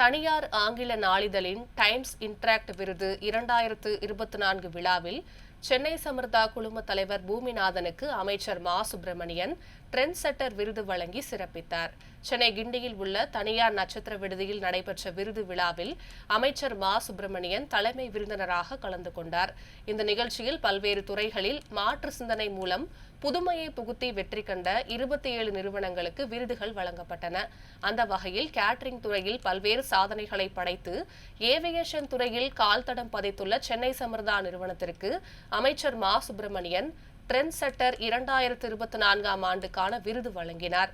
தனியார் ஆங்கில நாளிதழின் times interact விருது இரண்டாயிரத்து இருபத்தி நான்கு விழாவில் சென்னை சமர்தா குழும தலைவர் பூமிநாதனுக்கு அமைச்சர் மா. சுப்பிரமணியன் ட்ரெண்ட் செட்டர் விருது வழங்கி சிறப்பித்தார். சென்னை கிண்டியில் உள்ள தனியார் நட்சத்திர விடுதியில் நடைபெற்ற விருது விழாவில் அமைச்சர் மா. சுப்பிரமணியன் தலைமை விருந்தினராக கலந்து கொண்டார். இந்த நிகழ்ச்சியில் பல்வேறு துறைகளில் மாற்று சிந்தனை மூலம் புதுமையை புகுத்தி வெற்றி கண்ட இருபத்தி ஏழு நிறுவனங்களுக்கு விருதுகள் வழங்கப்பட்டன. அந்த வகையில் கேட்டரிங் துறையில் பல்வேறு சாதனைகளை படைத்து ஏவியேஷன் துறையில் கால் தடம் பதித்துள்ள சென்னை சமர்தா நிறுவனத்திற்கு அமைச்சர் மா. சுப்பிரமணியன் ட்ரெண்ட் செட்டர் இரண்டாயிரத்தி இருபத்தி நான்காம் ஆண்டுக்கான விருது வழங்கினார்.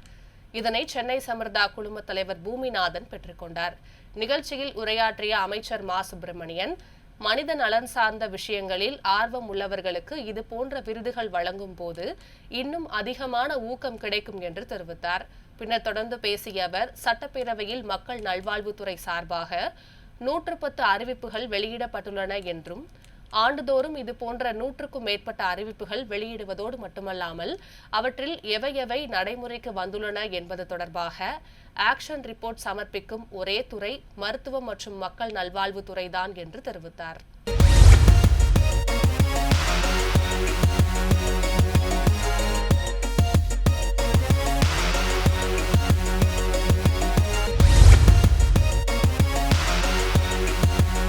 இதனை சென்னை சமர்தா குழும தலைவர் பூமிநாதன் பெற்றுக்கொண்டார் நிகழ்ச்சியில் உரையாற்றிய அமைச்சர் மா. சுப்பிரமணியன் மனித நலன் சார்ந்த விஷயங்களில் ஆர்வம் உள்ளவர்களுக்கு இது போன்ற விருதுகள் வழங்கும் போது இன்னும் அதிகமான ஊக்கம் கிடைக்கும் என்று தெரிவித்தார். பின்னர் தொடர்ந்து பேசிய அவர் சட்டப்பேரவையில் மக்கள் நல்வாழ்வுத்துறை சார்பாக நூற்று பத்து அறிவிப்புகள் வெளியிடப்பட்டுள்ளன என்றும் ஆண்டுதோறும் இது போன்ற நூற்றுக்கும் மேற்பட்ட அறிவிப்புகள் வெளியிடுவதோடு மட்டுமல்லாமல் அவற்றில் எவை எவை நடைமுறைக்கு வந்துள்ளன என்பது தொடர்பாக ஆக்ஷன் ரிப்போர்ட் சமர்ப்பிக்கும் ஒரே துறை மருத்துவம் மற்றும் மக்கள் நல்வாழ்வு துறைதான் என்று தெரிவித்தார்.